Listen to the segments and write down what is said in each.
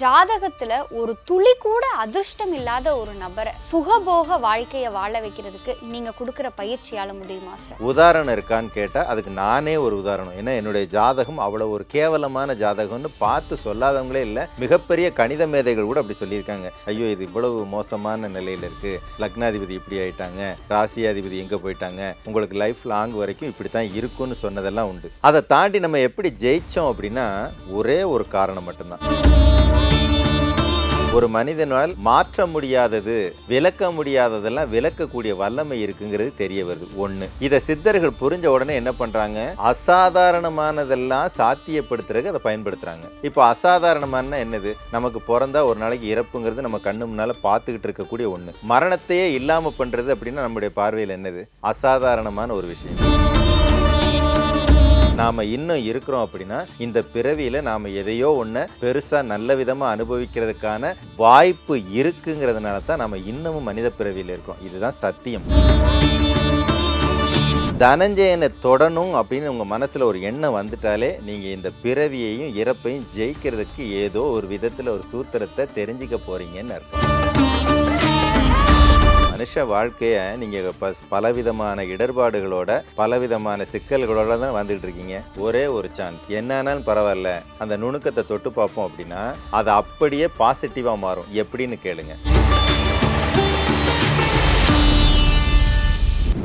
ஜாதகத்துல ஒரு துளி கூட அதிர்ஷ்டம் இல்லாத ஒரு நபரை சுகபோக வாழ்க்கைய வாழ வைக்கிறதுக்கு நீங்க கொடுக்குற பயிற்சியால முடியுமா சார்? உதாரணம் இருக்கான்னு கேட்டால் அதுக்கு நானே ஒரு உதாரணம். ஏன்னா என்னுடைய ஜாதகம் அவ்வளோ ஒரு கேவலமான ஜாதகம்னு பார்த்து சொல்லாதவங்களே இல்லை. மிகப்பெரிய கணித மேதைகள் கூட அப்படி சொல்லியிருக்காங்க. ஐயோ இது இவ்வளவு மோசமான நிலையில் இருக்குது லக்னாதிபதி இப்படி ஆயிட்டாங்க. ராசியாதிபதி எங்கே போயிட்டாங்க? உங்களுக்கு லைஃப் லாங் வரைக்கும் இப்படி தான் இருக்கும்னு சொன்னதெல்லாம் உண்டு. அதை தாண்டி நம்ம எப்படி ஜெயிச்சோம் அப்படின்னா ஒரே ஒரு காரணம் மட்டும்தான். ஒரு மனிதனால் மாற்ற முடியாதது விளக்க முடியாததெல்லாம் விளக்கக்கூடிய வல்லமை இருக்குங்கிறது தெரிய வருது. ஒண்ணு. இதை சித்தர்கள் புரிஞ்ச உடனே என்ன பண்றாங்க? அசாதாரணமானதெல்லாம் சாத்தியப்படுத்துறதுக்கு அதை பயன்படுத்துறாங்க. இப்போ அசாதாரணமான என்னது? நமக்கு பிறந்தா ஒரு நாளைக்கு இறப்புங்கிறது நம்ம கண்ணு முன்னால பார்த்துக்கிட்டு இருக்கக்கூடிய ஒண்ணு. மரணத்தையே இல்லாம பண்றது அப்படின்னா நம்முடைய பார்வையில் என்னது? அசாதாரணமான ஒரு விஷயம். நாம இன்னும் இருக்கிறோம் அப்படின்னா இந்த பிறவியில நாம எதையோ ஒன்று பெருசா நல்ல விதமா அனுபவிக்கிறதுக்கான வாய்ப்பு இருக்குங்கிறதுனால தான் நாம இன்னமும் மனித பிறவியில் இருக்கோம். இதுதான் சத்தியம். தனஞ்சயனை தொடணும் அப்படின்னு உங்கள் மனசில் ஒரு எண்ணம் வந்துட்டாலே நீங்கள் இந்த பிறவியையும் இறப்பையும் ஜெயிக்கிறதுக்கு ஏதோ ஒரு விதத்தில் ஒரு சூத்திரத்தை தெரிஞ்சுக்க போகிறீங்கன்னு அர்த்தம். மனுஷ வாழ்க்கையை நீங்க பலவிதமான இடர்பாடுகளோட பலவிதமான சிக்கல்களோட தான் வந்துட்டு இருக்கீங்க. ஒரே ஒரு சான்ஸ் என்னானாலும் பரவாயில்ல. அந்த நுணுக்கத்தை தொட்டு பார்ப்போம் அப்படின்னா அது அப்படியே பாசிட்டிவா மாறும். எப்படின்னு கேளுங்க.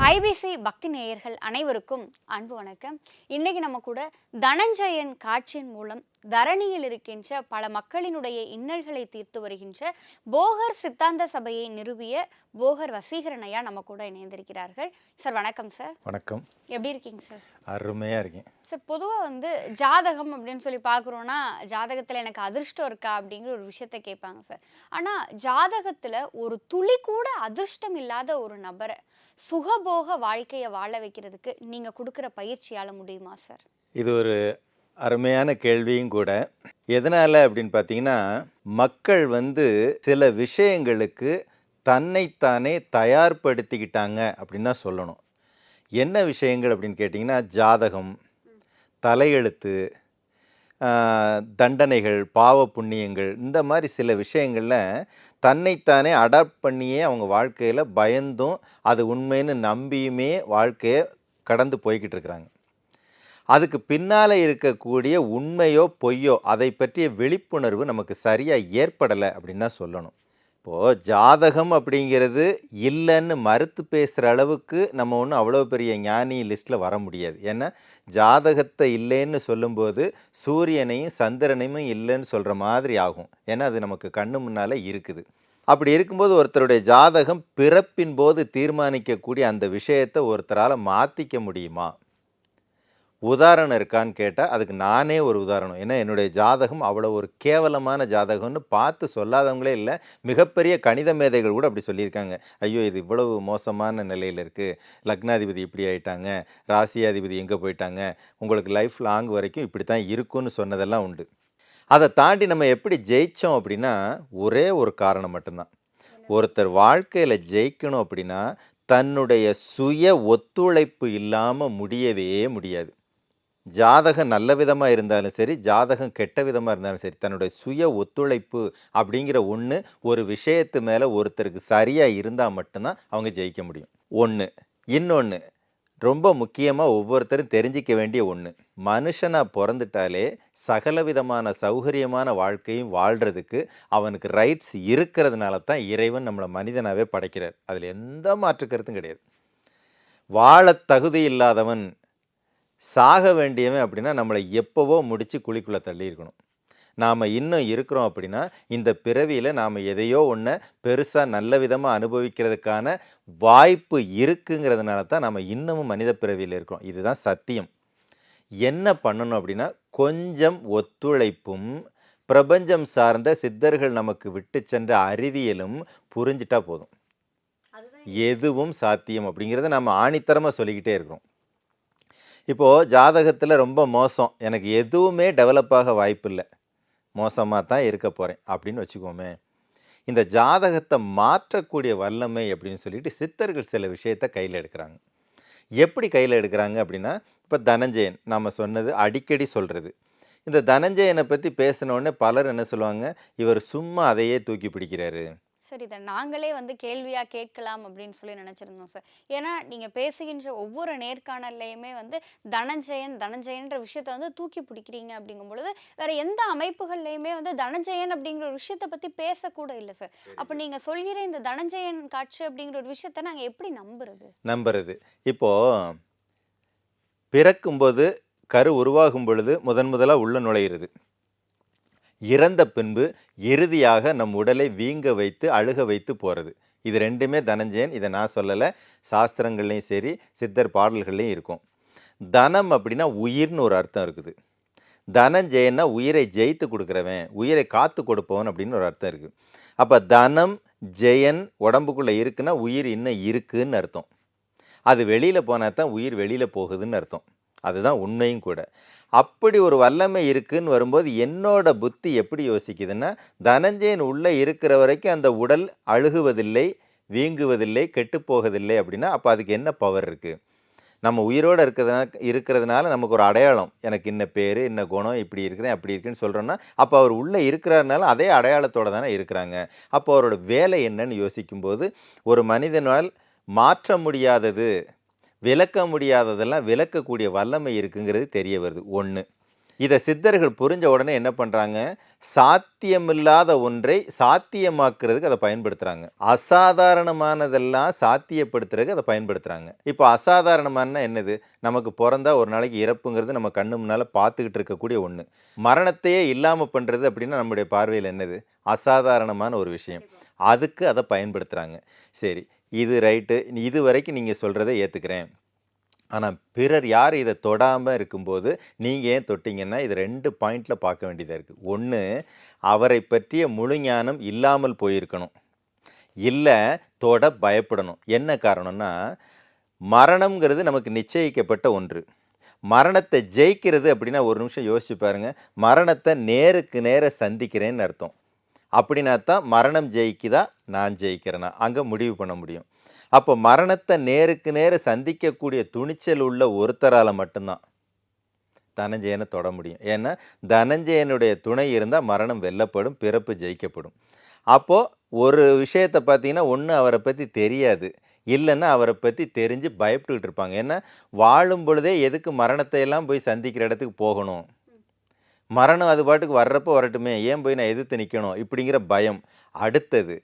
ஐபிசி பக்தி நேயர்கள் அனைவருக்கும் அன்பு வணக்கம். இன்னைக்கு நம்ம கூட தனஞ்சயன் காட்சியின் மூலம் தரணியில் இருக்கின்ற பல மக்களினுடைய இன்னல்களை தீர்த்து வருகின்ற போகர் சித்தாந்த சபையை நிறுவிய போகர் வசீகரனையா நம்ம கூட இணைந்திருக்கிறார்கள். சார் வணக்கம் சார். வணக்கம். எப்படி இருக்கீங்க சார்? அருமையா இருக்கேன் சார் பொதுவாக வந்து ஜாதகம் அப்படின்னு சொல்லி பார்க்குறோன்னா ஜாதகத்தில் எனக்கு அதிர்ஷ்டம் இருக்கா அப்படிங்கிற ஒரு விஷயத்த கேட்பாங்க சார். ஆனால் ஜாதகத்தில் ஒரு துளி கூட அதிர்ஷ்டம் இல்லாத ஒரு நபரை சுகபோக வாழ்க்கையை வாழ வைக்கிறதுக்கு நீங்கள் கொடுக்குற பயிற்சியால் முடியுமா சார்? இது ஒரு அருமையான கேள்வியும் கூட. எதனால் அப்படின்னு பார்த்தீங்கன்னா மக்கள் வந்து சில விஷயங்களுக்கு தன்னைத்தானே தயார்படுத்திக்கிட்டாங்க அப்படின்னு தான் சொல்லணும். என்ன விஷயங்கள் அப்படின்னு கேட்டிங்கன்னா ஜாதகம் தலையெழுத்து தண்டனைகள் பாவ புண்ணியங்கள் இந்த மாதிரி சில விஷயங்களில் தன்னைத்தானே அடாப்ட் பண்ணியே அவங்க வாழ்க்கையில் பயந்தும் அது உண்மைன்னு நம்பியுமே வாழ்க்கையை கடந்து போய்கிட்டு இருக்கிறாங்க. அதுக்கு பின்னால் இருக்கக்கூடிய உண்மையோ பொய்யோ அதை பற்றிய விழிப்புணர்வு நமக்கு சரியாக ஏற்படலை அப்படின்னு தான் சொல்லணும். இப்போது ஜாதகம் அப்படிங்கிறது இல்லைன்னு மறுத்து பேசுகிற அளவுக்கு நம்ம ஒன்றும் அவ்வளோ பெரிய ஞானி லிஸ்ட்டில் வர முடியாது. ஏன்னா ஜாதகத்தை இல்லைன்னு சொல்லும்போது சூரியனையும் சந்திரனையும் இல்லைன்னு சொல்கிற மாதிரி ஆகும். ஏன்னா அது நமக்கு கண்ணு முன்னால் இருக்குது. அப்படி இருக்கும்போது ஒருத்தருடைய ஜாதகம் பிறப்பின் போது தீர்மானிக்கக்கூடிய அந்த விஷயத்தை ஒருத்தரால் மாற்றிக்க முடியுமா? உதாரணம் இருக்கான்னு கேட்டால் அதுக்கு நானே ஒரு உதாரணம். ஏன்னா என்னுடைய ஜாதகம் அவ்வளோ ஒரு கேவலமான ஜாதகம்னு பார்த்து சொல்லாதவங்களே இல்லை. மிகப்பெரிய கணித மேதைகள் கூட அப்படி சொல்லியிருக்காங்க. ஐயோ இது இவ்வளவு மோசமான நிலையில் இருக்குது லக்னாதிபதி இப்படி ஆயிட்டாங்க. ராசியாதிபதி எங்கே போயிட்டாங்க? உங்களுக்கு லைஃப் லாங் வரைக்கும் இப்படி தான் இருக்கும்னு சொன்னதெல்லாம் உண்டு. அதை தாண்டி நம்ம எப்படி ஜெயித்தோம் அப்படின்னா ஒரே ஒரு காரணம் மட்டும்தான். ஒருத்தர் வாழ்க்கையில் ஜெயிக்கணும் அப்படின்னா தன்னுடைய சுய ஒத்துழைப்பு இல்லாமல் முடியவே முடியாது. ஜாதகம் நல்ல விதமாக இருந்தாலும் சரி ஜாதகம் கெட்ட விதமாக இருந்தாலும் சரி தன்னுடைய சுய ஒத்துழைப்பு அப்படிங்கிற ஒன்று ஒரு விஷயத்து மேலே ஒருத்தருக்கு சரியாக இருந்தால் மட்டும்தான் அவங்க ஜெயிக்க முடியும். ஒன்று இன்னொன்று ரொம்ப முக்கியமாக ஒவ்வொருத்தரும் தெரிஞ்சிக்க வேண்டிய ஒன்று மனுஷனாக பிறந்துட்டாலே சகல விதமான சௌகரியமான வாழ்க்கையும் வாழ்கிறதுக்கு அவனுக்கு ரைட்ஸ் இருக்கிறதுனால தான் இறைவன் நம்மளை மனிதனாகவே படைக்கிறார். அதில் எந்த மாற்று கருத்தும் கிடையாது. வாழ தகுதி இல்லாதவன் சாக வேண்டியவன் அப்படின்னா நம்மளை எப்போவோ முடித்து குழிக்குள்ளே தள்ளி இருக்கணும். நாம் இன்னும் இருக்கிறோம் அப்படின்னா இந்த பிறவியில் நாம் எதையோ ஒன்றை பெருசாக நல்ல விதமாக அனுபவிக்கிறதுக்கான வாய்ப்பு இருக்குங்கிறதுனால தான் நம்ம இன்னமும் மனித பிறவியில் இருக்கிறோம். இதுதான் சத்தியம். என்ன பண்ணணும் அப்படின்னா கொஞ்சம் ஒத்துழைப்பும் பிரபஞ்சம் சார்ந்த சித்தர்கள் நமக்கு விட்டு சென்ற அறிவியலும் புரிஞ்சிட்டா போதும். எதுவும் சாத்தியம் அப்படிங்கிறத நம்ம ஆணித்தரமாக சொல்லிக்கிட்டே இருக்கிறோம். இப்போது ஜாதகத்தில் ரொம்ப மோசம். எனக்கு எதுவுமே டெவலப் ஆக வாய்ப்பில்லை. மோசமாக தான் இருக்க போகிறேன் அப்படின்னு வச்சுக்கோமே. இந்த ஜாதகத்தை மாற்றக்கூடிய வல்லமை அப்படின்னு சொல்லிட்டு சித்தர்கள் சில விஷயத்தை கையில் எடுக்கிறாங்க. எப்படி கையில் எடுக்கிறாங்க அப்படின்னா இப்போ தனஞ்சயன் நம்ம சொன்னது அடிக்கடி சொல்கிறது இந்த தனஞ்சயனை பற்றி பேசினோடனே பலர் என்ன சொல்லுவாங்க? இவர் சும்மா அதையே தூக்கி பிடிக்கிறாரு. சரி இதை நாங்களே வந்து கேள்வியா கேட்கலாம் அப்படின்னு சொல்லி நினைச்சிருந்தோம் சார். ஏன்னா நீங்க பேசுகின்ற ஒவ்வொரு நேர்காணல்லையுமே வந்து தனஞ்சயன் தனஞ்சயன்ற விஷயத்த வந்து தூக்கி பிடிக்கிறீங்க அப்படிங்கும் பொழுது வேற எந்த அமைப்புகள்லையுமே வந்து தனஞ்சயன் அப்படிங்கிற ஒரு விஷயத்த பத்தி பேசக்கூட இல்லை சார். அப்ப நீங்க சொல்கிற இந்த தனஞ்சயன் காட்சி அப்படிங்கிற ஒரு விஷயத்த நாங்க எப்படி நம்புறது? நம்புறது. இப்போ பிறக்கும்போது கரு உருவாகும் பொழுது முதன் முதலாக உள்ள நுழையிறது. இறந்த பின்பு இறுதியாக நம் உடலை வீங்க வைத்து அழுக வைத்து போகிறது இது ரெண்டுமே தனஞ்சயன். இதை நான் சொல்லலை. சாஸ்திரங்கள்லையும் சரி சித்தர் பாடல்கள்லையும் இருக்கும். தனம் அப்படின்னா உயிர்னு ஒரு அர்த்தம் இருக்குது. தனஞ்சயன்னா உயிரை ஜெயித்து கொடுக்குறவன் உயிரை காத்து கொடுப்பவன் அப்படின்னு ஒரு அர்த்தம் இருக்குது அப்போ தனம் ஜெயன் உடம்புக்குள்ளே இருக்குன்னா உயிர் இன்னும் இருக்குன்னு அர்த்தம். அது வெளியில் போனால் தான் உயிர் வெளியில் போகுதுன்னு அர்த்தம். அதுதான் உண்மையும் கூட. அப்படி ஒரு வல்லமை இருக்குன்னு வரும்போது என்னோட புத்தி எப்படி யோசிக்குதுன்னா தனஞ்சயன் உள்ளே இருக்கிற வரைக்கும் அந்த உடல் அழுகுவதில்லை வீங்குவதில்லை கெட்டுப்போவதில்லை அப்படின்னா அப்போ அதுக்கு என்ன பவர் இருக்குது நம்ம உயிரோடு இருக்கிறதுனால இருக்கிறதுனால நமக்கு ஒரு அடையாளம். எனக்கு இன்ன பேர் இன்ன குணம் இப்படி இருக்கிறேன் அப்படி இருக்குன்னு சொல்கிறோன்னா அப்போ அவர் உள்ளே இருக்கிறாருனால அதே அடையாளத்தோடு தானே இருக்கிறாங்க. அப்போ அவரோட வேலை என்னன்னு யோசிக்கும்போது ஒரு மனிதனால் மாற்ற முடியாதது விளக்க முடியாததெல்லாம் விளக்கக்கூடிய வல்லமை இருக்குங்கிறது தெரிய வருது. ஒன்று இதை சித்தர்கள் புரிஞ்ச உடனே என்ன பண்ணுறாங்க சாத்தியமில்லாத ஒன்றை சாத்தியமாக்குறதுக்கு அதை பயன்படுத்துகிறாங்க அசாதாரணமானதெல்லாம் சாத்தியப்படுத்துறதுக்கு அதை பயன்படுத்துகிறாங்க இப்போ அசாதாரணமான என்னது? நமக்கு பிறந்தா ஒரு நாளைக்கு இறப்புங்கிறது நம்ம கண்ணு முன்னால் பார்த்துக்கிட்டு இருக்கக்கூடிய ஒன்று மரணத்தையே இல்லாமல் பண்ணுறது அப்படின்னா நம்முடைய பார்வையில் என்னது? அசாதாரணமான ஒரு விஷயம். அதுக்கு அதை பயன்படுத்துகிறாங்க சரி இது ரைட்டு. இது வரைக்கும் நீங்கள் சொல்கிறத ஏற்றுக்கிறேன் ஆனால் பிறர் யார் இதை தொடாமல் இருக்கும்போது நீங்கள் ஏன் தொட்டிங்கன்னா இது ரெண்டு பாயிண்டில் பார்க்க வேண்டியதாக இருக்குது ஒன்று அவரை பற்றிய முழு ஞானம் இல்லாமல் போயிருக்கணும். இல்லை தொட பயப்படணும். என்ன காரணம்னா மரணம்ங்கிறது நமக்கு நிச்சயிக்கப்பட்ட ஒன்று. மரணத்தை ஜெயிக்கிறது அப்படின்னா ஒரு நிமிஷம் யோசிச்சு பாருங்கள் மரணத்தை நேருக்கு நேர சந்திக்கிறேன்னு அர்த்தம். அப்படின்னா தான் மரணம் ஜெயிக்குதா? நான் ஜெயிக்கிறேன்னா அங்கே முடிவு பண்ண முடியும். அப்போ மரணத்தை நேருக்கு நேர சந்திக்கக்கூடிய துணிச்சல் உள்ள ஒருத்தரால் மட்டும்தான் தனஞ்சயனை தொட முடியும். ஏன்னா தனஞ்சயனுடைய துணை இருந்தால் மரணம் வெல்லப்படும் பிறப்பு ஜெயிக்கப்படும். அப்போது ஒரு விஷயத்தை பார்த்தீங்கன்னா ஒன்று அவரை பற்றி தெரியாது. இல்லைன்னா அவரை பற்றி தெரிஞ்சு பயப்பட்டுக்கிட்டு இருப்பாங்க. ஏன்னா வாழும் பொழுதே எதுக்கு மரணத்தை எல்லாம் போய் சந்திக்கிற இடத்துக்கு போகணும்? மரணம் அது பாட்டுக்கு வர்றப்போ வரட்டுமே ஏன் போய் நான் எதிர்த்து நிற்கணும் இப்படிங்கிற பயம். அடுத்தது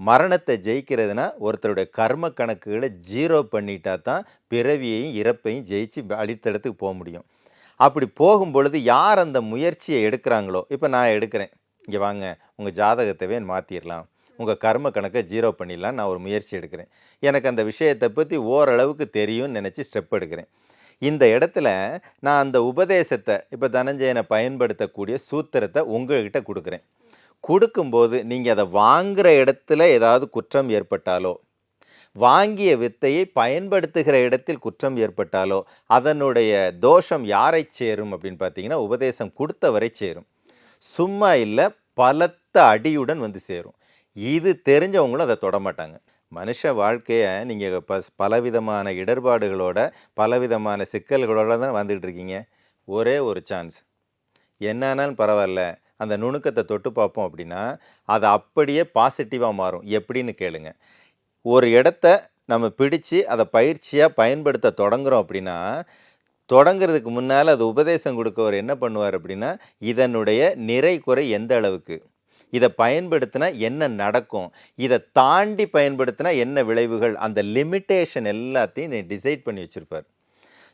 மரணத்தை ஜெயிக்கிறதுனா ஒருத்தருடைய கர்ம கணக்குகளை ஜீரோ பண்ணிட்டா தான் பிறவியையும் இறப்பையும் ஜெயிச்சு அடுத்த இடத்துக்கு போக முடியும். அப்படி போகும் பொழுது யார் அந்த முயற்சியை எடுக்கிறாங்களோ இப்போ நான் எடுக்கிறேன். இங்கே வாங்க உங்கள் ஜாதகத்தவே மாற்றிடலாம் உங்கள் கர்ம கணக்கை ஜீரோ பண்ணிடலாம் நான் ஒரு முயற்சி எடுக்கிறேன். எனக்கு அந்த விஷயத்தை பற்றி ஓரளவுக்கு தெரியும்னு நினச்சி ஸ்டெப் எடுக்கிறேன். இந்த இடத்துல நான் அந்த உபதேசத்தை இப்போ தனஞ்சயனை பயன்படுத்தக்கூடிய சூத்திரத்தை உங்கள்கிட்ட கொடுக்குறேன். கொடுக்கும்போது நீங்கள் அதை வாங்குகிற இடத்துல ஏதாவது குற்றம் ஏற்பட்டாலோ வாங்கிய வித்தையை பயன்படுத்துகிற இடத்தில் குற்றம் ஏற்பட்டாலோ அதனுடைய தோஷம் யாரை சேரும் அப்படின்னு பார்த்தீங்கன்னா உபதேசம் கொடுத்தவரை சேரும். சும்மா இல்லை பலத்த அடியுடன் வந்து சேரும். இது தெரிஞ்சவங்களும் அதை தொடமாட்டாங்க மனுஷ வாழ்க்கையை நீங்கள் ப பலவிதமான இடர்பாடுகளோட பலவிதமான சிக்கல்களோட தான் வந்துக்கிட்டு இருக்கீங்க. ஒரே ஒரு சான்ஸ் என்னன்னாலும் பரவாயில்ல அந்த நுணுக்கத்தை தொட்டு பார்ப்போம் அப்படின்னா அது அப்படியே பாசிட்டிவாக மாறும். எப்படின்னு கேளுங்க. ஒரு இடத்த நம்ம பிடிச்சு அதை பயிற்சியாக பயன்படுத்த தொடங்குறோம் அப்படின்னா தொடங்குறதுக்கு முன்னால் அது உபதேசம் கொடுக்கவர் என்ன பண்ணுவார் அப்படின்னா இதனுடைய நிறை குறை எந்த அளவுக்கு? இதை பயன்படுத்தினா என்ன நடக்கும்? இதை தாண்டி பயன்படுத்தினா என்ன விளைவுகள்? அந்த லிமிட்டேஷன் எல்லாத்தையும் டிசைட் பண்ணி வச்சுருப்பார்.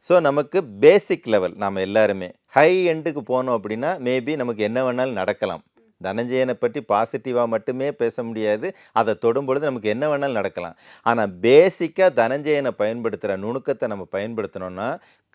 ஸோ நமக்கு பேசிக் லெவல் நாம் எல்லாருமே ஹை எண்டுக்கு போனோம் அப்படின்னா மேபி நமக்கு என்ன வேணாலும் நடக்கலாம். தனஞ்சயனை பற்றி பாசிட்டிவாக மட்டுமே பேச முடியாது. அதை தொடும் பொழுது நமக்கு என்ன வேணாலும் நடக்கலாம். ஆனால் பேசிக்காக தனஞ்சயனை பயன்படுத்துகிற நுணுக்கத்தை நம்ம பயன்படுத்தினோம்னா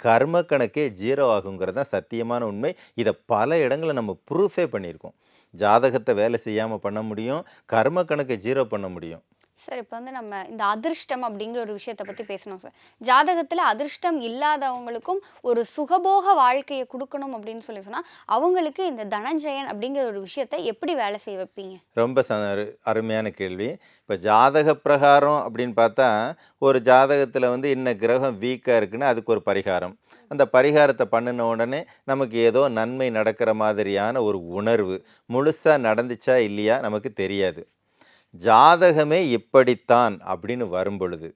கர்ம கணக்கே ஜீரோ ஆகுங்கிறது தான் சத்தியமான உண்மை. இதை பல இடங்களில் நம்ம ப்ரூஃபே பண்ணியிருக்கோம். ஜாதகத்தை வேலை செய்யாமல் பண்ண முடியும் கர்ம கணக்கை ஜீரோ பண்ண முடியும். சார் இப்போ வந்து நம்ம இந்த அதிர்ஷ்டம் அப்படிங்கிற ஒரு விஷயத்தை பற்றி பேசணும் சார். ஜாதகத்தில் அதிர்ஷ்டம் இல்லாதவங்களுக்கும் ஒரு சுகபோக வாழ்க்கையை கொடுக்கணும் அப்படின்னு சொல்லி சொன்னால் அவங்களுக்கு இந்த தனஞ்சயன் அப்படிங்கிற ஒரு விஷயத்தை எப்படி வேலை செய்ய வைப்பீங்க? ரொம்ப ச அரு- அருமையான கேள்வி. இப்போ ஜாதக பிரகாரம் அப்படின்னு பார்த்தா ஒரு ஜாதகத்தில் வந்து இன்ன கிரகம் வீக்காக இருக்குன்னு அதுக்கு ஒரு பரிகாரம். அந்த பரிகாரத்தை பண்ணின உடனே நமக்கு ஏதோ நன்மை நடக்கிற மாதிரியான ஒரு உணர்வு முழுசாக நடந்துச்சா இல்லையா நமக்கு தெரியாது. ஜாதகமே இப்படித்தான் அப்படின்னு வரும் பொழுது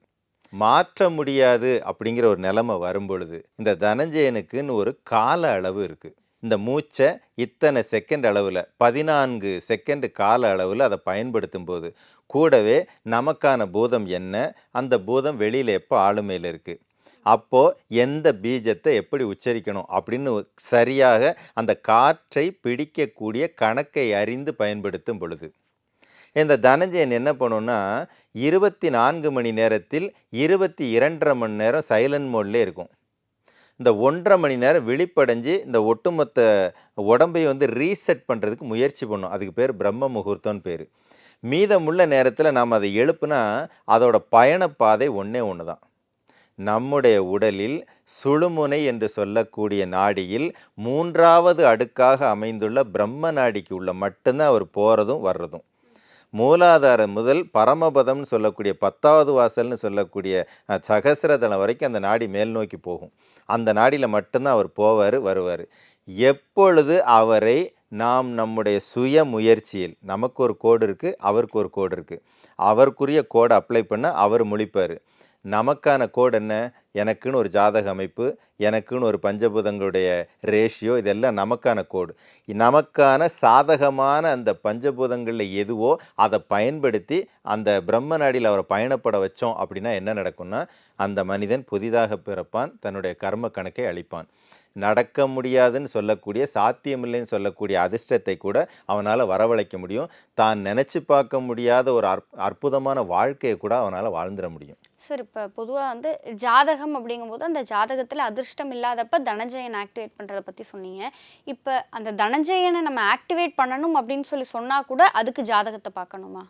மாற்ற முடியாது அப்படிங்கிற ஒரு நிலைமை வரும் பொழுது இந்த தனஞ்சயனுக்குன்னு ஒரு கால அளவு இருக்குது இந்த மூச்சை இத்தனை செகண்ட் அளவில் பதினான்கு செகண்ட் கால அளவில் அதை பயன்படுத்தும் போது கூடவே நமக்கான பூதம் என்ன அந்த பூதம் வெளியில் எப்போ ஆளுமையில் இருக்குது அப்போது எந்த பீஜத்தை எப்படி உச்சரிக்கணும் அப்படின்னு சரியாக அந்த காற்றை பிடிக்கக்கூடிய கணக்கை அறிந்து பயன்படுத்தும் பொழுது இந்த தனஞ்சயன் என்ன பண்ணுன்னா இருபத்தி நான்கு மணி நேரத்தில் இருபத்தி இரண்டரை மணி நேரம் சைலண்ட் மோட்லேயே இருக்கும். இந்த ஒன்றரை மணி நேரம் விழிப்படைஞ்சு இந்த ஒட்டுமொத்த உடம்பை வந்து ரீசெட் பண்ணுறதுக்கு முயற்சி பண்ணும். அதுக்கு பேர் பிரம்ம முகூர்த்தம்னு பேர். மீதமுள்ள நேரத்தில் நாம் அதை எழுப்புனா அதோட பயணப்பாதை ஒன்றே ஒன்று தான் நம்முடைய உடலில் சுழுமுனை என்று சொல்லக்கூடிய நாடியில் மூன்றாவது அடுக்காக அமைந்துள்ள பிரம்ம நாடிக்கு உள்ள மட்டும்தான் அவர் போகிறதும் வர்றதும். மூலாதாரம் முதல் பரமபதம்னு சொல்லக்கூடிய பத்தாவது வாசல்னு சொல்லக்கூடிய சகசிரதனம் வரைக்கும் அந்த நாடி மேல் நோக்கி போகும். அந்த நாடியில் மட்டும்தான் அவர் போவார் வருவார். எப்பொழுது அவரை நாம் நம்முடைய சுய முயற்சியில் நமக்கு ஒரு கோடு இருக்குது அவருக்கு ஒரு கோடு இருக்குது அவருக்குரிய கோடை அப்ளை பண்ண அவர் முழிப்பார். நமக்கான கோடு என்ன? எனக்குன்னு ஒரு ஜாதக அமைப்பு எனக்குன்னு ஒரு பஞ்சபூதங்களுடைய ரேஷியோ இதெல்லாம் நமக்கான கோடு நமக்கான சாதகமான அந்த பஞ்சபூதங்களில் எதுவோ அதை பயன்படுத்தி அந்த பிரம்ம நாடியில் அவரை பயணப்பட வச்சோம் அப்படின்னா என்ன நடக்கும்னா அந்த மனிதன் புதிதாக பிறப்பான் தன்னுடைய கர்ம கணக்கை அளிப்பான் நடக்க முடியாதுன்னு சொல்லக்கூடிய சாத்தியமில்லைன்னு சொல்லக்கூடிய அதிர்ஷ்டத்தை கூட அவனால் வரவழைக்க முடியும். தான் நினச்சி பார்க்க முடியாத ஒரு அற்புதமான வாழ்க்கையை கூட அவனால் வாழ்ந்துட முடியும். சார் இப்போ பொதுவாக வந்து ஜாதகம் அப்படிங்கும்போது அந்த ஜாதகத்தில் அதிர்ஷ்டம் இல்லாதப்ப தனஞ்சயன் ஆக்டிவேட் பண்ணுறதை பற்றி சொன்னீங்க. இப்போ அந்த தனஞ்சயனை நம்ம ஆக்டிவேட் பண்ணணும் அப்படின்னு சொல்லி சொன்னால் கூட அதுக்கு ஜாதகத்தை பார்க்கணுமா?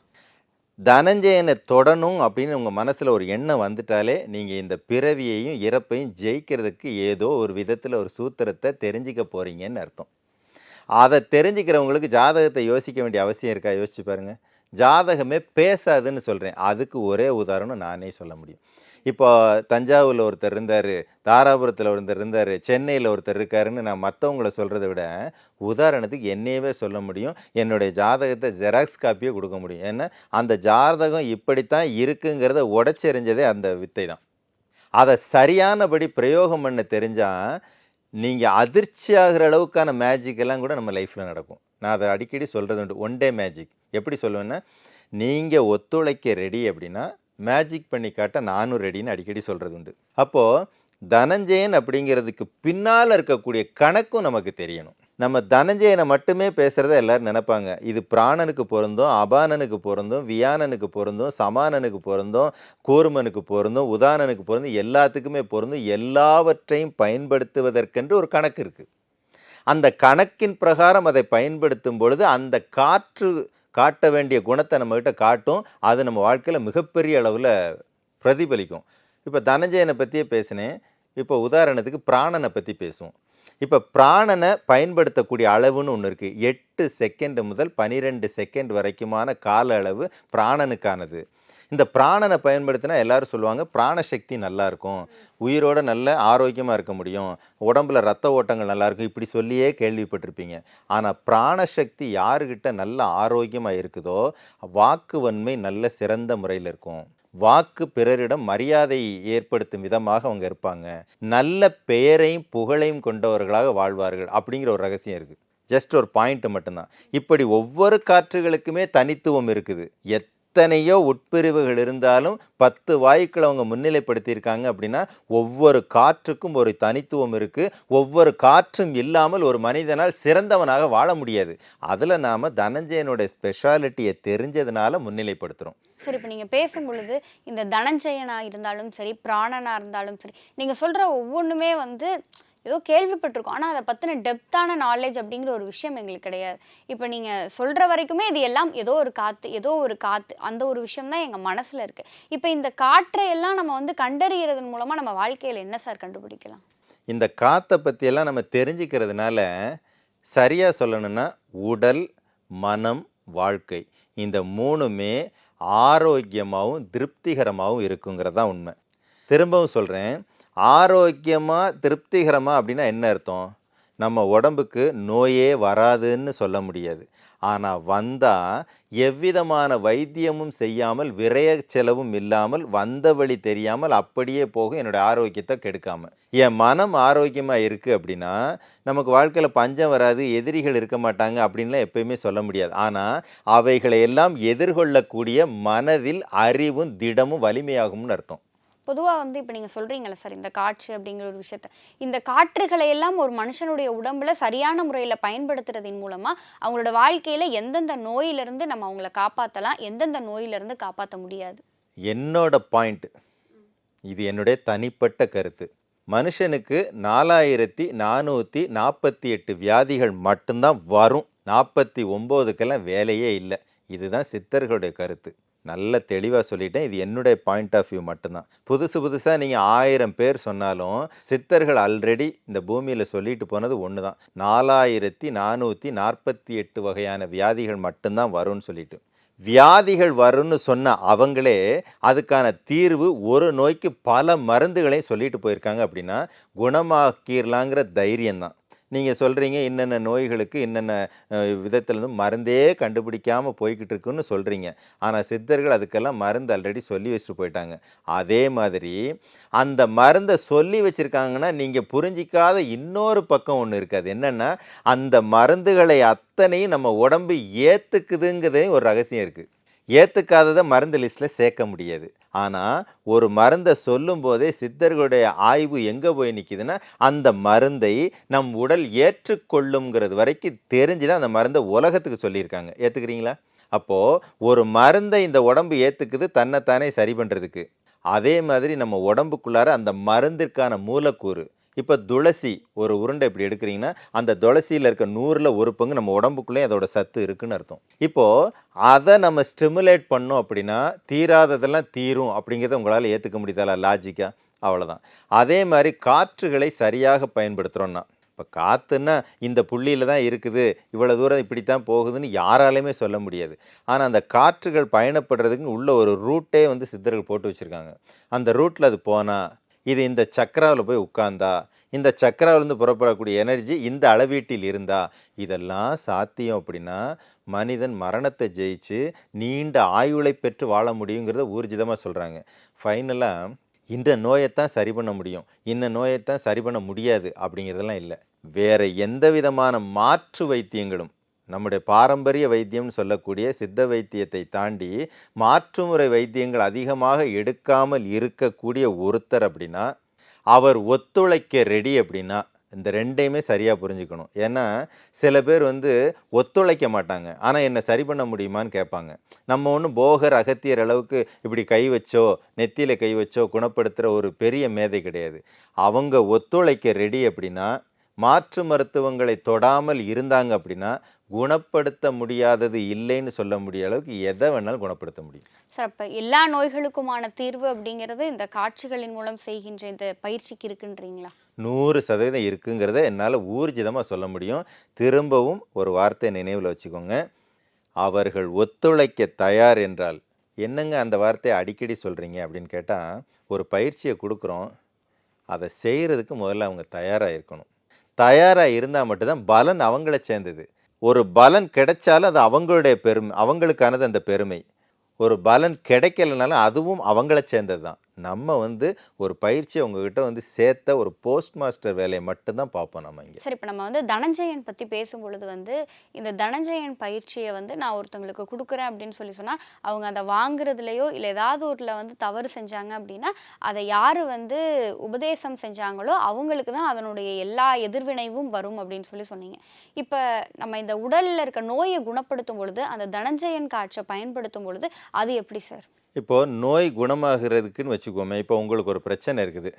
தனஞ்சயனை தொடணும் அப்படின்னு உங்கள் மனசில் ஒரு எண்ணம் வந்துட்டாலே நீங்கள் இந்த பிறவியையும் இறப்பையும் ஜெயிக்கிறதுக்கு ஏதோ ஒரு விதத்தில் ஒரு சூத்திரத்தை தெரிஞ்சிக்க போகிறீங்கன்னு அர்த்தம். அதை தெரிஞ்சுக்கிறவங்களுக்கு ஜாதகத்தை யோசிக்க வேண்டிய அவசியம் இருக்கா? யோசிச்சு பாருங்க. ஜாதகமே பேசாதுன்னு சொல்கிறேன் அதுக்கு ஒரே உதாரணம் நானே சொல்ல முடியும். இப்போ தஞ்சாவூரில் ஒருத்தர் இருந்தார் தாராபுரத்தில் ஒருத்தர் இருந்தார் சென்னையில் ஒருத்தர் இருக்காருன்னு நான் மற்றவங்கள சொல்கிறத விட உதாரணத்துக்கு என்னையவே சொல்ல முடியும். என்னுடைய ஜாதகத்தை ஜெராக்ஸ் காப்பியே கொடுக்க முடியும். ஏன்னா அந்த ஜாதகம் இப்படித்தான் இருக்குங்கிறத உடச்செறிஞ்சதே அந்த வித்தை தான். அதை சரியானபடி பிரயோகம் பண்ண தெரிஞ்சால் நீங்கள் அதிர்ச்சி ஆகிற அளவுக்கான மேஜிக் எல்லாம் கூட நம்ம லைஃப்பில் நடக்கும். நான் அதை அடிக்கடி சொல்கிறது உண்டு. ஒன் டே மேஜிக் எப்படி சொல்லுவேன்னா நீங்கள் ஒத்துழைக்க ரெடி அப்படின்னா மேஜிக் பண்ணி காட்ட நானும் ரெடின்னு அடிக்கடி சொல்கிறது உண்டு. அப்போது தனஞ்சயன் அப்படிங்கிறதுக்கு பின்னால் இருக்கக்கூடிய கணக்கும் நமக்கு தெரியணும். நம்ம தனஞ்சயனை மட்டுமே பேசுகிறத எல்லாரும் நினைப்பாங்க. இது பிராணனுக்கு பொருந்தும் அபானனுக்கு பொருந்தும் வியானனுக்கு பொருந்தும் சமானனுக்கு பொருந்தும் கூர்மனுக்கு பொருந்தும் உதானனுக்கு பொருந்தும் எல்லாத்துக்குமே பொருந்தும் எல்லாவற்றையும் பயன்படுத்துவதற்கென்று ஒரு கணக்கு இருக்குது அந்த கணக்கின் பிரகாரம் அதை பயன்படுத்தும் பொழுது அந்த காற்று காட்ட வேண்டிய குணத்தை நம்மக்கிட்ட காட்டும். அது நம்ம வாழ்க்கையில் மிகப்பெரிய அளவில் பிரதிபலிக்கும். இப்போ தனஞ்சயனை பற்றியே பேசினேன். இப்போ உதாரணத்துக்கு பிராணனை பற்றி பேசுவோம். இப்போ பிராணனை பயன்படுத்தக்கூடிய அளவுன்னு ஒன்று இருக்குது எட்டு செகண்ட் முதல் பனிரெண்டு செகண்ட் வரைக்குமான கால அளவு பிராணனுக்கானது. இந்த பிராணனை பயன்படுத்தினா எல்லாரும் சொல்லுவாங்க பிராணசக்தி நல்லா இருக்கும் உயிரோட நல்ல ஆரோக்கியமாக இருக்க முடியும். உடம்புல ரத்த ஓட்டங்கள் நல்லா இருக்கும் இப்படி சொல்லியே கேள்விப்பட்டிருப்பீங்க. ஆனால் பிராணசக்தி யாருக்கிட்ட நல்ல ஆரோக்கியமாக இருக்குதோ வாக்கு வன்மை நல்ல சிறந்த முறையில் இருக்கும். வாக்கு பிறரிடம் மரியாதை ஏற்படுத்தும் விதமாக அவங்க இருப்பாங்க. நல்ல பெயரையும் புகழையும் கொண்டவர்களாக வாழ்வார்கள் அப்படிங்கிற ஒரு ரகசியம் இருக்குது ஜஸ்ட் ஒரு பாயிண்ட் மட்டும்தான். இப்படி ஒவ்வொரு காற்றுகளுக்குமே தனித்துவம் இருக்குது. எத் எத்தனையோ உட்பிரிவுகள் இருந்தாலும் பத்து வாயுக்களை அவங்க முன்னிலைப்படுத்தியிருக்காங்க அப்படின்னா ஒவ்வொரு காற்றுக்கும் ஒரு தனித்துவம் இருக்குது ஒவ்வொரு காற்றும் இல்லாமல் ஒரு மனிதனால் சிறந்தவனாக வாழ முடியாது. அதில் நாம் தனஞ்சயனுடைய ஸ்பெஷாலிட்டியை தெரிஞ்சதுனால முன்னிலைப்படுத்துகிறோம் சரி இப்போ நீங்கள் பேசும் பொழுது இந்த தனஞ்சயனாக இருந்தாலும் சரி பிராணனாக இருந்தாலும் சரி நீங்கள் சொல்கிற ஒவ்வொன்றுமே வந்து ஏதோ கேள்விப்பட்டிருக்கோம். ஆனால் அதை பற்றின டெப்த்தான நாலேஜ் அப்படிங்கிற ஒரு விஷயம் எங்களுக்கு கிடையாது. இப்போ நீங்கள் சொல்கிற வரைக்குமே இது எல்லாம் ஏதோ ஒரு காற்று ஏதோ ஒரு காற்று அந்த ஒரு விஷயம் தான் எங்கள் மனசில் இருக்குது இப்போ இந்த காற்றை எல்லாம் நம்ம வந்து கண்டறியறதன் மூலமாக நம்ம வாழ்க்கையில் என்ன சார் கண்டுபிடிக்கலாம்? இந்த காற்றை பற்றியெல்லாம் நம்ம தெரிஞ்சுக்கிறதுனால சரியாக சொல்லணும்னா உடல் மனம் வாழ்க்கை. இந்த மூணுமே ஆரோக்கியமாகவும் திருப்திகரமாகவும் இருக்குங்கிறது தான் உண்மை. திரும்பவும் சொல்கிறேன் ஆரோக்கியமாக திருப்திகரமாக அப்படின்னா என்ன அர்த்தம்? நம்ம உடம்புக்கு நோயே வராதுன்னு சொல்ல முடியாது. ஆனால் வந்தால் எவ்விதமான வைத்தியமும் செய்யாமல் விரய செலவும் இல்லாமல் வந்த வழி தெரியாமல் அப்படியே போகும் என்னோட ஆரோக்கியத்தை கெடுக்காமல் என் மனம் ஆரோக்கியமாக இருக்குது அப்படின்னா நமக்கு வாழ்க்கையில் பஞ்சம் வராது எதிரிகள் இருக்க மாட்டாங்க அப்படின்லாம் எப்பயுமே சொல்ல முடியாது. ஆனால் அவைகளை எல்லாம் எதிர்கொள்ளக்கூடிய மனதில் அறிவும் திடமும் வலிமையாகும்னு அர்த்தம். பொதுவாக வந்து இப்போ நீங்கள் சொல்கிறீங்களே சார் இந்த காற்று அப்படிங்கிற ஒரு விஷயத்த. இந்த காற்றுகளை எல்லாம் ஒரு மனுஷனுடைய உடம்புல சரியான முறையில் பயன்படுத்துறதின் மூலமாக அவங்களோட வாழ்க்கையில் எந்தெந்த நோயிலிருந்து நம்ம அவங்கள காப்பாற்றலாம் எந்தெந்த நோயிலிருந்து காப்பாற்ற முடியாது? என்னோட பாயிண்ட். இது என்னுடைய தனிப்பட்ட கருத்து. மனுஷனுக்கு நாலாயிரத்தி நானூற்றி நாற்பத்தி எட்டு வியாதிகள் மட்டும்தான் வரும். நாற்பத்தி ஒம்போதுக்கெல்லாம் வேலையே இல்லை. இதுதான் சித்தர்களுடைய கருத்து. நல்ல தெளிவாக சொல்லிட்டேன். இது என்னுடைய பாயிண்ட் ஆஃப் வியூ மட்டும்தான். புதுசு புதுசாக நீங்கள் ஆயிரம் பேர் சொன்னாலும் சித்தர்கள் ஆல்ரெடி இந்த பூமியில் சொல்லிட்டு போனது ஒன்று தான் நாலாயிரத்தி நானூற்றி நாற்பத்தி எட்டு வகையான வியாதிகள் மட்டும்தான் வரும்னு சொல்லிட்டு. வியாதிகள் வரும்னு சொன்ன அவங்களே அதுக்கான தீர்வு ஒரு நோய்க்கு பல மருந்துகளையும் சொல்லிட்டு போயிருக்காங்க அப்படின்னா குணமாக்கிடலாங்கிற தைரியம் தான் நீங்கள் சொல்கிறீங்க என்னென்ன நோய்களுக்கு இன்னென்ன விதத்துலேருந்து மருந்தே கண்டுபிடிக்காமல் போய்கிட்டு இருக்குன்னு சொல்கிறீங்க ஆனால் சித்தர்கள் அதுக்கெல்லாம் மருந்து ஆல்ரெடி சொல்லி வச்சுட்டு போயிட்டாங்க. அதே மாதிரி அந்த மருந்தை சொல்லி வச்சுருக்காங்கன்னா நீங்கள் புரிஞ்சிக்காத இன்னொரு பக்கம் ஒன்று இருக்குது என்னென்னா அந்த மருந்துகளை அத்தனையும் நம்ம உடம்பு ஏற்றுக்குதுங்கிறதே ஒரு ரகசியம் இருக்குது ஏற்றுக்காததை மருந்து லிஸ்ட்டில் சேர்க்க முடியாது. ஆனால் ஒரு மருந்தை சொல்லும் போதே சித்தர்களுடைய ஆய்வு எங்கே போய் நிற்கிதுன்னா அந்த மருந்தை நம் உடல் ஏற்றுக்கொள்ளுங்கிறது வரைக்கும் தெரிஞ்சு தான் அந்த மருந்தை உலகத்துக்கு சொல்லியிருக்காங்க. ஏற்றுக்கிறீங்களா அப்போது ஒரு மருந்தை இந்த உடம்பு ஏற்றுக்குது தன்னைத்தானே சரி பண்ணுறதுக்கு அதே மாதிரி நம்ம உடம்புக்குள்ளார அந்த மருந்திற்கான மூலக்கூறு இப்போ துளசி ஒரு உருண்டை இப்படி எடுக்கிறீங்கன்னா அந்த துளசியில் இருக்க நூறில் ஒரு பங்கு நம்ம உடம்புக்குள்ளேயும் அதோட சத்து இருக்குன்னு அர்த்தம். இப்போது அதை நம்ம ஸ்டிமுலேட் பண்ணோம் அப்படின்னா தீராததெல்லாம் தீரும் அப்படிங்கிறத உங்களால் ஏற்றுக்க முடியுதா? லாஜிக்காக அவ்வளோதான் அதே மாதிரி காற்றுகளை சரியாக பயன்படுத்துகிறோன்னா இப்போ காற்றுன்னா இந்த புள்ளியில் தான் இருக்குது இவ்வளோ தூரம் இப்படி தான் போகுதுன்னு யாராலையுமே சொல்ல முடியாது. ஆனால் அந்த காற்றுகள் பயணப்படுறதுக்கு உள்ள ஒரு ரூட்டே வந்து சித்தர்கள் போட்டு வச்சுருக்காங்க. அந்த ரூட்டில் அது போனால் இது இந்த சக்கராவில் போய் உட்கார்ந்தா இந்த சக்கராவிலேருந்து புறப்படக்கூடிய எனர்ஜி இந்த அளவீட்டில் இருந்தா இதெல்லாம் சாத்தியம் அப்படின்னா மனிதன் மரணத்தை ஜெயிச்சு நீண்ட ஆயுளை பெற்று வாழ முடியுங்கிறத ஊர்ஜிதமாக சொல்கிறாங்க ஃபைனலாக இந்த நோயைத்தான் சரி பண்ண முடியும். இந்த நோயைத்தான் சரி பண்ண முடியாது அப்படிங்கிறதெல்லாம் இல்லை. வேறு எந்த விதமான மாற்று வைத்தியங்களும் நம்முடைய பாரம்பரிய வைத்தியம்னு சொல்லக்கூடிய சித்த வைத்தியத்தை தாண்டி மாற்றுமுறை வைத்தியங்கள் அதிகமாக எடுக்காமல் இருக்கக்கூடிய ஒருத்தர் அப்படின்னா அவர் ஒத்துழைக்க ரெடி அப்படின்னா இந்த ரெண்டையுமே சரியாக புரிஞ்சுக்கணும். ஏன்னா சில பேர் வந்து ஒத்துழைக்க மாட்டாங்க. ஆனால் என்னை சரி பண்ண முடியுமான்னு கேட்பாங்க. நம்ம ஒன்றும் போகர் அகத்தியர் அளவுக்கு இப்படி கை வச்சோ நெத்தியில் கை வச்சோ குணப்படுத்துகிற ஒரு பெரிய மேதை கிடையாது. அவங்க ஒத்துழைக்க ரெடி அப்படின்னா மாற்று மருத்துவங்களை தொடாமல் இருந்தாங்க அப்படின்னா குணப்படுத்த முடியாதது இல்லைன்னு சொல்ல முடிய அளவுக்கு எதை வேணாலும் குணப்படுத்த முடியும். சார் அப்போ எல்லா நோய்களுக்குமான தீர்வு அப்படிங்கிறது இந்த காட்சிகளின் மூலம் செய்கின்ற இந்த பயிற்சிக்கு இருக்குன்றீங்களா? நூறு சதவீதம் இருக்குங்கிறத என்னால் ஊர்ஜிதமாக சொல்ல முடியும். திரும்பவும் ஒரு வார்த்தை நினைவில் வச்சுக்கோங்க. அவர்கள் ஒத்துழைக்க தயார் என்றால் என்னங்க அந்த வார்த்தையை அடிக்கடி சொல்கிறீங்க அப்படின்னு கேட்டால் ஒரு பயிற்சியை கொடுக்குறோம். அதை செய்கிறதுக்கு முதல்ல அவங்க தயாராக இருக்கணும். தயாராக இருந்தால் மட்டும்தான் பலன் அவங்கள சேர்ந்தது. ஒரு பலன் கிடைச்சாலும் அது அவங்களுடைய பெருமை அவங்களுக்கானது அந்த பெருமை. ஒரு பலன் கிடைக்கலனாலும் அதுவும் அவங்கள சேர்ந்தது தான் நம்ம வந்து ஒரு பயிற்சியை உங்ககிட்ட வந்து சேர்த்த ஒரு போஸ்ட் மாஸ்டர் வேலையை மட்டும்தான் பார்ப்போம் நம்ம இங்கே. சரி இப்போ நம்ம வந்து தனஞ்சயன் பற்றி பேசும்பொழுது வந்து இந்த தனஞ்சயன் பயிற்சியை வந்து நான் ஒருத்தவங்களுக்கு கொடுக்குறேன் அப்படின்னு சொல்லி சொன்னால் அவங்க அதை வாங்குறதுலையோ இல்லை ஏதாவது ஒருல வந்து தவறு செஞ்சாங்க அப்படின்னா அதை யார் வந்து உபதேசம் செஞ்சாங்களோ அவங்களுக்கு தான் அதனுடைய எல்லா எதிர்வினைவும் வரும் அப்படின்னு சொல்லி சொன்னீங்க. இப்போ நம்ம இந்த உடலில் இருக்க நோயை குணப்படுத்தும் பொழுது அந்த தனஞ்சயன் காட்சியை பயன்படுத்தும் பொழுது அது எப்படி சார்? இப்போது நோய் குணமாகிறதுக்குன்னு வச்சுக்கோமே இப்போ உங்களுக்கு ஒரு பிரச்சனை இருக்குது.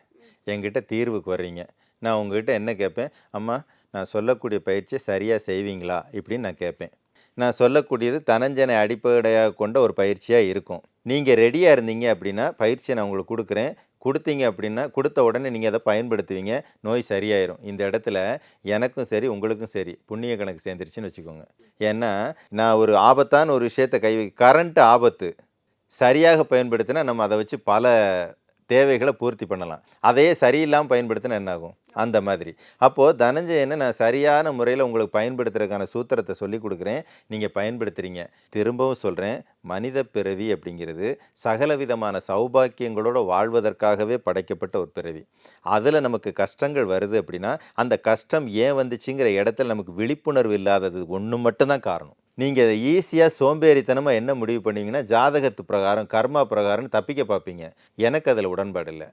என்கிட்ட தீர்வுக்கு வர்றீங்க. நான் உங்ககிட்ட என்ன கேட்பேன்? அம்மா நான் சொல்லக்கூடிய பயிற்சியை சரியாக செய்வீங்களா? இப்படின்னு நான் கேட்பேன். நான் சொல்லக்கூடியது தனஞ்சனை அடிப்படையாக கொண்ட ஒரு பயிற்சியாக இருக்கும். நீங்கள் ரெடியாக இருந்தீங்க அப்படின்னா பயிற்சியை நான் உங்களுக்கு கொடுக்குறேன். கொடுத்தீங்க அப்படின்னா கொடுத்த உடனே நீங்கள் அதை பயன்படுத்துவீங்க. நோய் சரியாயிரும். இந்த இடத்துல எனக்கும் சரி உங்களுக்கும் சரி புண்ணிய கணக்கு சேர்ந்துருச்சுன்னு வச்சுக்கோங்க. ஏன்னா நான் ஒரு ஆபத்தான ஒரு விஷயத்தை கை கரண்ட்டு ஆபத்து. சரியாக பயன்படுத்தினா நம்ம அதை வச்சு பல தேவைகளை பூர்த்தி பண்ணலாம். அதையே சரியில்லாமல் பயன்படுத்தினா என்னாகும்? அந்த மாதிரி. அப்போது தனஞ்சயனை நான் சரியான முறையில் உங்களுக்கு பயன்படுத்துறதுக்கான சூத்திரத்தை சொல்லி கொடுக்குறேன். நீங்கள் பயன்படுத்துகிறீங்க திரும்பவும் சொல்கிறேன் மனித பிறவி அப்படிங்கிறது சகல விதமான சௌபாக்கியங்களோடு வாழ்வதற்காகவே படைக்கப்பட்ட ஒரு பிறவி. அதில் நமக்கு கஷ்டங்கள் வருது அப்படின்னா அந்த கஷ்டம் ஏன் வந்துச்சுங்கிற இடத்துல நமக்கு விழிப்புணர்வு இல்லாதது ஒன்று மட்டும்தான் காரணம். நீங்கள் ஈஸியாக சோம்பேறித்தனமாக என்ன முடிவு பண்ணீங்கன்னா ஜாதகத்து பிரகாரம் கர்மா பிரகாரம் தப்பிக்க பார்ப்பீங்க. எனக்கு அதில் உடன்பாடு இல்லை.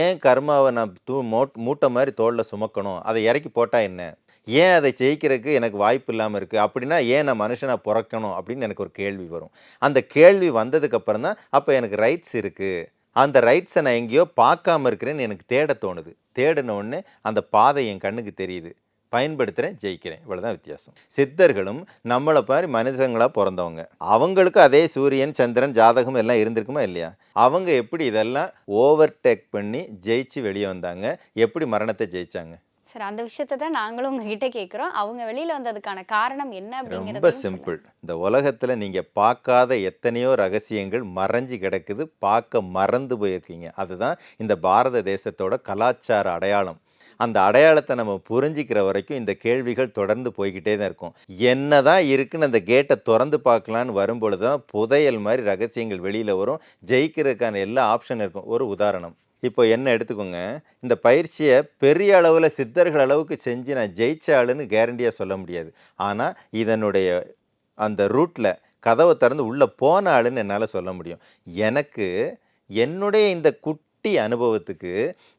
ஏன் கர்மாவை நான் தூ மோட் மூட்டை மாதிரி தோளில் சுமக்கணும்? அதை இறக்கி போட்டால் என்ன? ஏன் அதை ஜெயிக்கிறதுக்கு எனக்கு வாய்ப்பு இல்லாமல் இருக்குது அப்படின்னா ஏன் நான் மனுஷனாக பிறக்கணும்? அப்படின்னு எனக்கு ஒரு கேள்வி வரும். அந்த கேள்வி வந்ததுக்கப்புறம் தான் அப்போ எனக்கு ரைட்ஸ் இருக்குது அந்த ரைட்ஸை நான் எங்கேயோ பார்க்காம இருக்கிறேன்னு எனக்கு தேட தோணுது. தேடின உடனே அந்த பாதை என் கண்ணுக்கு தெரியுது. பயன்படுத்துகிறேன் ஜெயிக்கிறேன். இவ்வளோதான் வித்தியாசம். சித்தர்களும் நம்மளை மாதிரி மனுஷங்களாக பிறந்தவங்க. அவங்களுக்கு அதே சூரியன் சந்திரன் ஜாதகம் எல்லாம் இருந்திருக்குமா இல்லையா? அவங்க எப்படி இதெல்லாம் ஓவர்டேக் பண்ணி ஜெயிச்சு வெளியே வந்தாங்க? எப்படி மரணத்தை ஜெயிச்சாங்க? சார் அந்த விஷயத்தை தான் நாங்களும் உங்ககிட்ட கேட்குறோம். அவங்க வெளியில வந்ததுக்கான காரணம் என்ன ரொம்ப அப்படிங்கிறது சிம்பிள் இந்த உலகத்தில் நீங்கள் பார்க்காத எத்தனையோ ரகசியங்கள் மறைஞ்சு கிடக்குது. பார்க்க மறந்து போயிருக்கீங்க. அதுதான் இந்த பாரத தேசத்தோட கலாச்சார அடையாளம். அந்த அடையாளத்தை நம்ம புரிஞ்சிக்கிற வரைக்கும் இந்த கேள்விகள் தொடர்ந்து போய்கிட்டே தான் இருக்கும். என்ன தான் இருக்குன்னு அந்த கேட்டை திறந்து பார்க்கலான்னு வரும்பொழுது தான் புதையல் மாதிரி ரகசியங்கள் வெளியில் வரும். ஜெயிக்கிறதுக்கான எல்லா ஆப்ஷன் இருக்கும். ஒரு உதாரணம். இப்போ என்ன எடுத்துக்கோங்க. இந்த பயிற்சியை பெரிய அளவில் சித்தர்கள் அளவுக்கு செஞ்சு நான் ஜெயிச்ச ஆளுன்னு கேரண்டியாக சொல்ல முடியாது. ஆனால் இதனுடைய அந்த ரூட்டில் கதவை திறந்து உள்ளே போன ஆளுன்னு என்னால் சொல்ல முடியும். எனக்கு என்னுடைய இந்த குட்டி அனுபவத்துக்கு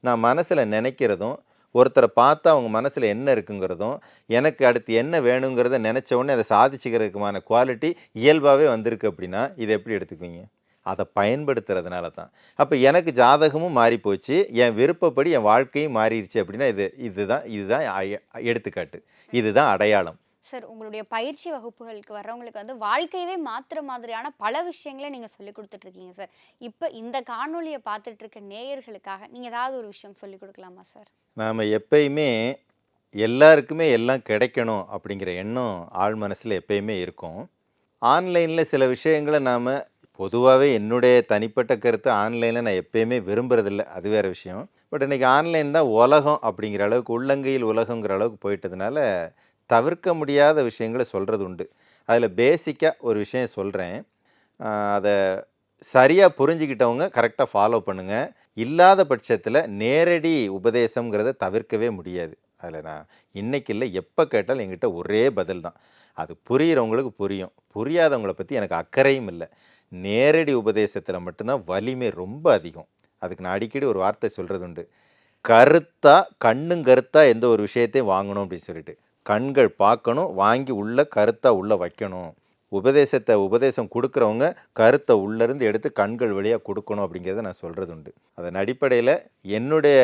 நான் மனசில் நினைக்கிறதும் ஒருத்தரை பார்த்தா அவங்க மனசில் என்ன இருக்குங்கிறதும் எனக்கு அடுத்து என்ன வேணுங்கிறத நினச்ச உடனே அதை சாதிச்சுக்கிறதுக்குமான குவாலிட்டி இயல்பாகவே வந்திருக்கு அப்படின்னா இதை எப்படி எடுத்துக்குவீங்க? அதை பயன்படுத்துறதுனால தான். அப்போ எனக்கு ஜாதகமும் மாறி போச்சு என் விருப்பப்படி என் வாழ்க்கையும் மாறிடுச்சு அப்படின்னா இது இதுதான் இதுதான் எடுத்துக்காட்டு. இதுதான் அடையாளம். சார் உங்களுடைய பயிற்சி வகுப்புகளுக்கு வர்றவங்களுக்கு வந்து வாழ்க்கையவே மாத்துற மாதிரியான பல விஷயங்களை நீங்கள் சொல்லி கொடுத்துட்ருக்கீங்க சார். இப்போ இந்த காணொலியை பார்த்துட்ருக்க நேயர்களுக்காக நீங்கள் ஏதாவது ஒரு விஷயம் சொல்லிக் கொடுக்கலாமா சார்? நாம் எப்பயுமே எல்லாருக்குமே எல்லாம் கிடைக்கணும் அப்படிங்கிற எண்ணம் ஆழ் மனசில் எப்பயுமே இருக்கும். ஆன்லைனில் சில விஷயங்களை நாம் பொதுவாகவே என்னுடைய தனிப்பட்ட கருத்து ஆன்லைனில் நான் எப்பயுமே விரும்புகிறதில்ல அது வேறு விஷயம். பட் இன்றைக்கி ஆன்லைன் தான் உலகம் அப்படிங்கிற அளவுக்கு உள்ளங்கையில் உலகங்கிற அளவுக்கு போயிட்டதுனால தவிர்க்க முடியாத விஷயங்களை சொல்கிறது உண்டு. அதில் பேசிக்காக ஒரு விஷயம் சொல்கிறேன் அதை சரியாக புரிஞ்சுக்கிட்டவங்க கரெக்டாக ஃபாலோ பண்ணுங்கள் இல்லாத பட்சத்தில் நேரடி உபதேசங்கிறத தவிர்க்கவே முடியாது. அதில் நான் இன்றைக்கி இல்லை எப்போ கேட்டாலும் எங்கிட்ட ஒரே பதில் தான். அது புரிகிறவங்களுக்கு புரியும். புரியாதவங்கள பற்றி எனக்கு அக்கறையும் இல்லை. நேரடி உபதேசத்தில் மட்டும்தான் வலிமை ரொம்ப அதிகம். அதுக்கு நான் அடிக்கடி ஒரு வார்த்தை சொல்கிறது உண்டு. கருத்தாக கண்ணும் கருத்தாக எந்த ஒரு விஷயத்தையும் வாங்கணும் அப்படின்னு சொல்லிட்டு. கண்கள் பார்க்கணும் வாங்கி உள்ள கருத்தாக உள்ளே வைக்கணும். உபதேசத்தை உபதேசம் கொடுக்குறவங்க கருத்தை உள்ளேருந்து எடுத்து கண்கள் வழியாக கொடுக்கணும் அப்படிங்கிறத நான் சொல்கிறது உண்டு அதன் அடிப்படையில் என்னுடைய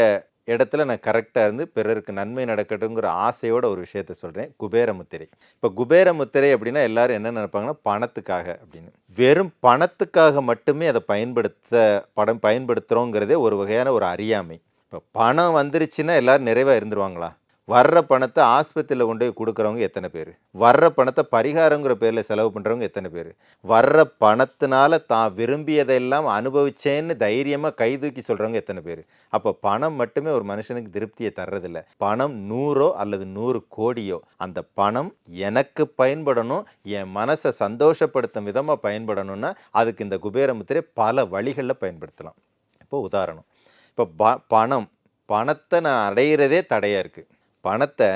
இடத்துல நான் கரெக்டாக இருந்து பிறருக்கு நன்மை நடக்கட்டுங்கிற ஆசையோட ஒரு விஷயத்த சொல்கிறேன் குபேர முத்திரை. இப்போ குபேர முத்திரை அப்படின்னா எல்லாரும் என்ன நினைப்பாங்கன்னா பணத்துக்காக அப்படின்னு. வெறும் பணத்துக்காக மட்டுமே அதை பயன்படுத்த படம் பயன்படுத்துகிறோங்கிறதே ஒரு வகையான ஒரு அறியாமை. இப்போ பணம் வந்துருச்சுன்னா எல்லோரும் நிறைவாக இருந்துருவாங்களா? வர்ற பணத்தை ஆஸ்பத்திரியில் கொண்டு போய் கொடுக்குறவங்க எத்தனை பேர்? வர்ற பணத்தை பரிகாரங்கிற பேரில் செலவு பண்ணுறவங்க எத்தனை பேர்? வர்ற பணத்தினால தான் விரும்பியதெல்லாம் அனுபவிச்சேன்னு தைரியமாக கை தூக்கி சொல்கிறவங்க எத்தனை பேர்? அப்போ பணம் மட்டுமே ஒரு மனுஷனுக்கு திருப்தியை தர்றதில்ல. பணம் நூறோ அல்லது நூறு கோடியோ. அந்த பணம் எனக்கு பயன்படணும் என் மனசை சந்தோஷப்படுத்தும் விதமாக பயன்படணும்னா அதுக்கு இந்த குபேரமுத்திரை பல வழிகளில் பயன்படுத்தலாம். இப்போ உதாரணம். இப்போ ப பணம். பணத்தை நான் அடையிறதே தடையாக இருக்குது பணத்தை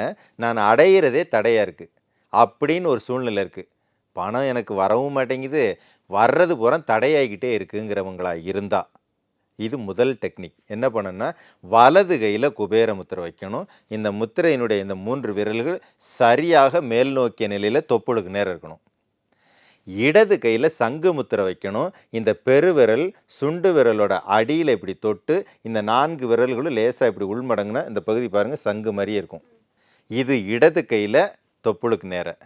நான் அடையிறதே தடையாக இருக்குது அப்படின்னு ஒரு சூழ்நிலை இருக்குது பணம் எனக்கு வரவும் மாட்டேங்குது. வர்றது பூரா தடையாகிக்கிட்டே இருக்குங்கிறவங்களா இருந்தால் இது முதல் டெக்னிக். என்ன பண்ணணும்னா வலது கையில் குபேர முத்திரை வைக்கணும். இந்த முத்திரையினுடைய இந்த மூன்று விரல்கள் சரியாக மேல் நோக்கிய நிலையில் தொப்புளுக்கு நேரம் இருக்கணும். இடது கையில் சங்கு முத்திரை வைக்கணும். இந்த பெருவிரல் சுண்டு விரலோட அடியில் இப்படி தொட்டு இந்த நான்கு விரல்களும் லேசாக இப்படி உள்மடங்குனா இந்த பகுதி பாருங்கள் சங்கு மாதிரியே இருக்கும். இது இடது கையில் தொப்புளுக்கு நேர.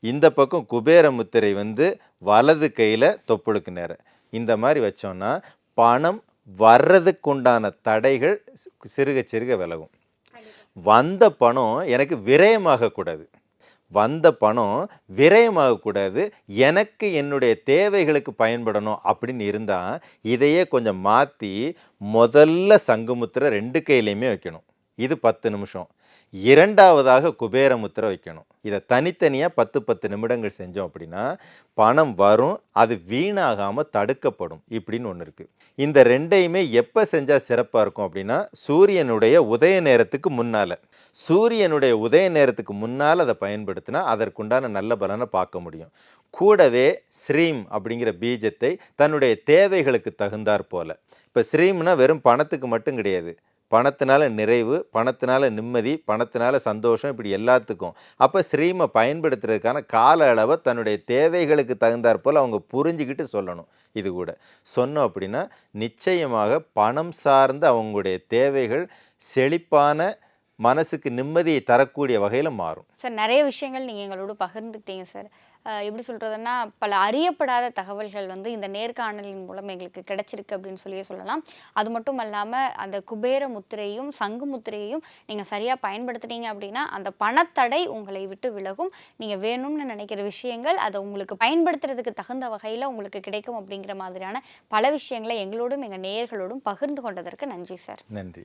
இந்த பக்கம் குபேர முத்திரை வந்து வலது கையில் தொப்புளுக்கு நேர. இந்த மாதிரி வச்சோம்னா பணம் வர்றதுக்குண்டான தடைகள் சி- சிறுக சிறுக விலகும். வந்த பணம் எனக்கு விரயமாகக்கூடாது வந்த பணம் விரயமாகக்கூடாது எனக்கு என்னுடைய தேவைகளுக்கு பயன்படணும் அப்படின்னு இருந்தால் இதையே கொஞ்சம் மாற்றி முதல்ல சங்குமுத்திரை ரெண்டு கையிலையுமே வைக்கணும். இது பத்து நிமிஷம். இரண்டாவதாக குபேரமுத்திரை வைக்கணும். இதை தனித்தனியாக பத்து பத்து நிமிடங்கள் செஞ்சோம் அப்படின்னா பணம் வரும் அது வீணாகாமல் தடுக்கப்படும் இப்படின்னு ஒன்று இருக்குது இந்த ரெண்டையுமே எப்போ செஞ்சால் சிறப்பாக இருக்கும் அப்படின்னா சூரியனுடைய உதய நேரத்துக்கு முன்னால். சூரியனுடைய உதய நேரத்துக்கு முன்னால் அதை பயன்படுத்தினா அதற்குண்டான நல்ல பலனை பார்க்க முடியும். கூடவே ஸ்ரீம் அப்படிங்கிற பீஜத்தை தன்னுடைய தேவைகளுக்கு தகுந்தாற் போல. இப்போ ஸ்ரீம்னா வெறும் பணத்துக்கு மட்டும் கிடையாது. பணத்தினால நிறைவு பணத்தினால நிம்மதி பணத்தினால சந்தோஷம் இப்படி எல்லாத்துக்கும். அப்போ ஸ்ரீமை பயன்படுத்துறதுக்கான கால அளவை தன்னுடைய தேவைகளுக்கு தகுந்தாற் போல் அவங்க புரிஞ்சுக்கிட்டு சொல்லணும் இது கூட. சொன்னோம் அப்படின்னா நிச்சயமாக பணம் சார்ந்த அவங்களுடைய தேவைகள் செழிப்பான மனசுக்கு நிம்மதியை தரக்கூடிய வகையில் மாறும். சார் நிறைய விஷயங்கள் நீங்கள் எங்களோட பகிர்ந்துக்கிட்டீங்க சார். எப்படி சொல்கிறதுன்னா பல அறியப்படாத தகவல்கள் வந்து இந்த நேர்காணலின் மூலம் எங்களுக்கு கிடைச்சிருக்கு அப்படின்னு சொல்லியே சொல்லலாம். அது மட்டும் இல்லாமல் அந்த குபேர முத்திரையும் சங்கு முத்திரையும் நீங்கள் சரியாக பயன்படுத்துனீங்க அப்படின்னா அந்த பணத்தடை உங்களை விட்டு விலகும். நீங்கள் வேணும்னு நினைக்கிற விஷயங்கள் அதை உங்களுக்கு பயன்படுத்துறதுக்கு தகுந்த வகையில் உங்களுக்கு கிடைக்கும் அப்படிங்கிற மாதிரியான பல விஷயங்களை எங்களோடும் எங்கள் நேயர்களோடும் பகிர்ந்து கொண்டதற்கு நன்றி சார். நன்றி.